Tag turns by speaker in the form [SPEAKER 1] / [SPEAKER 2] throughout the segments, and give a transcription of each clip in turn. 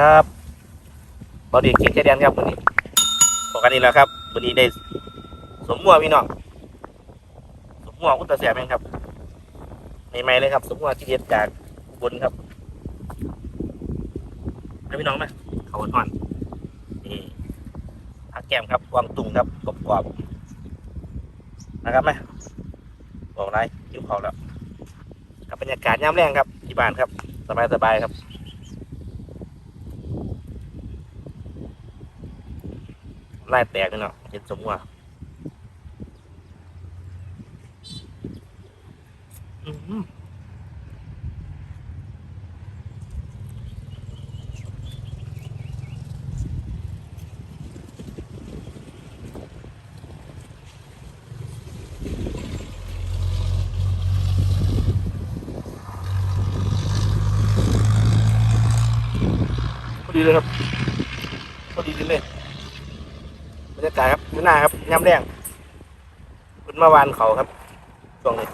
[SPEAKER 1] ครับบอดีกินแค่เดียนครับวันนี้ปกติแล้วครับวันนี้ได้สมมัวพี่น้องสมมัวอุตตะเสียแมงครับใหม่ๆเลยครับ สมมัวที่เด็ดจากบนครับให้พี่น้องไหมเขาอ่อนๆนี่ผักแก้มครับวางตุงครับกรอบๆนะครับไหมบอกไรยิ้วเขาแล้วกับบรรยากาศย่ำแรงครับที่บ้านครับ สบายๆครับ ไล่แตกเลยเนาะเห็นสมว่าอื้อหือพอดีเลยครับพอดีเลย รยากาศครับมื้อหน้าครับย่ำแรงเป็นมื่อวานเขาครับช่วงนี้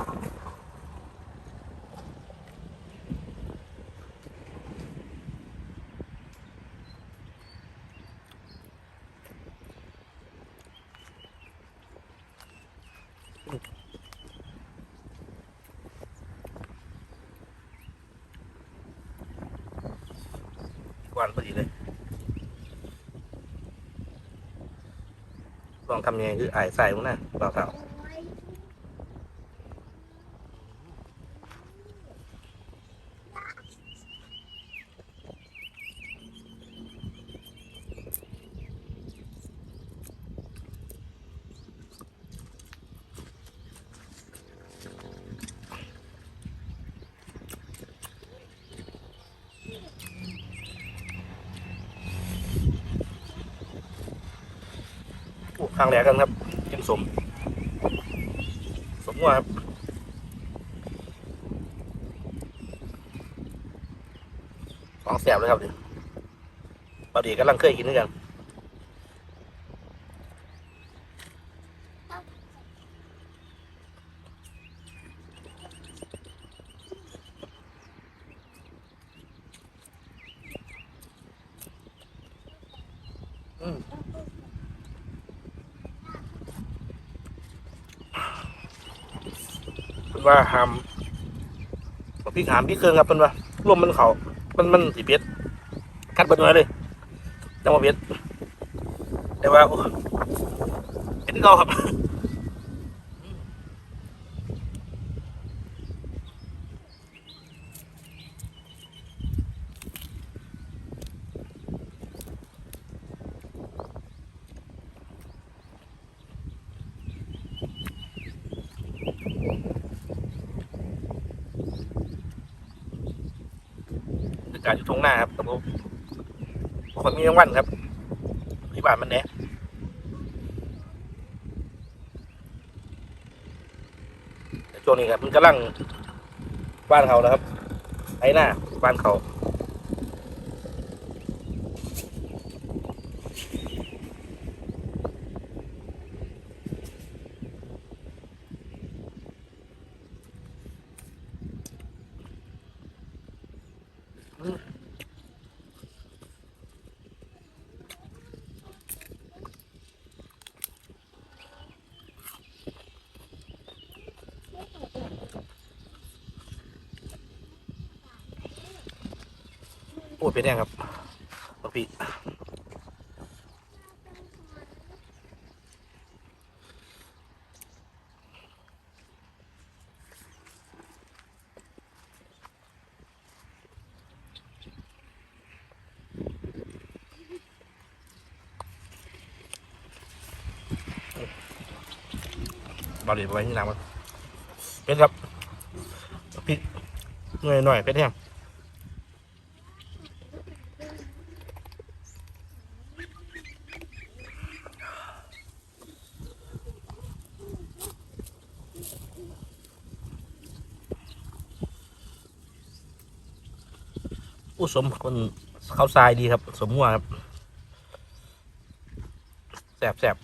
[SPEAKER 1] วันพอดีเลย ลอง ทำยังไงคือไอ้ใส่มั้งนะเปล่าเปล่าอ้ ข้างแหลกกันครับกินสม สมว่าครับของแสบเลยครับเดี๋ยวปลาดีกำลังเคยกินด้วยกัน อืม เป็นว่าหามบอกพี่หามพี่เครื่องครับเป็นว่าร่วมมันเขามันมันสีเพชรคัดเบิดมาเลยจังหวะเพชรแต่ว่าโอ้เป็นเราครับาศอยู่ตรงหน้าครับแต่ผมคนมีทั้งวันครับที่บ้านมันแน่แต่ช่วงนี้ครับมันกำลังบ้านเขาแล้วครับไอ้หน้าบ้านเขา โอ้ยเป็นยังครับบางพี่ บอลเลยไปไว้ที่น้ำมันเป็นครับบางพี่หน่อยหน่อยเป็นยังผู้สมคนเขาทรายดีครับ สมหัวครับแสบแสบ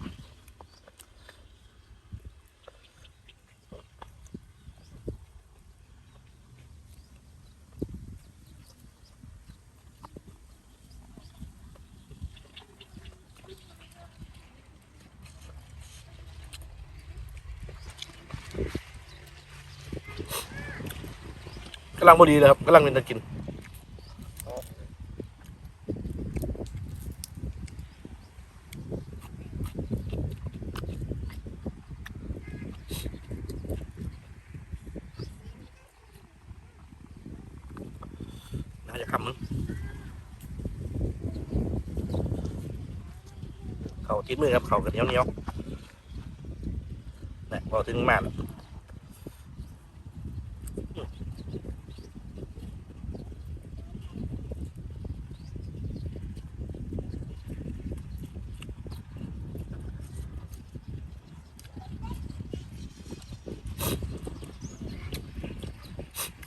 [SPEAKER 1] กำลังพอดีเลยครับกำลังเป็นตะกินน่าจะคำมึงเขาจิ้มือครับเขากระเนียวเนียวนี่พอถึงมากแล้ว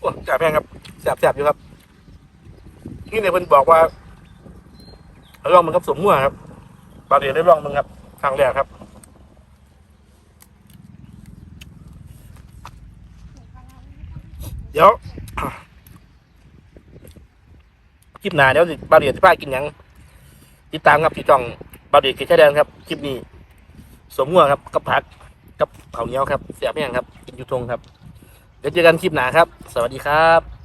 [SPEAKER 1] โอ้จ่าแพงครับแสบแสบอยู่ครับนี่เนี่ยเพิ่นบอกว่าลองมันครับสมมั่วครับบาเดียได้ลองมันครับครั้งแรกครับเดี๋ยวคลิปหน้าเดี๋ยวสิบาเดียจะพากินยังติดตามครับที่จ่องบาเดียกินแค่แดนครับคลิปนี้ สมมั่วครับกับผักกับข้าเนี้ยครับเสียบแห้งครับกินยูทงครับ เดี๋ยวเจอกันคลิปหน้าครับ สวัสดีครับ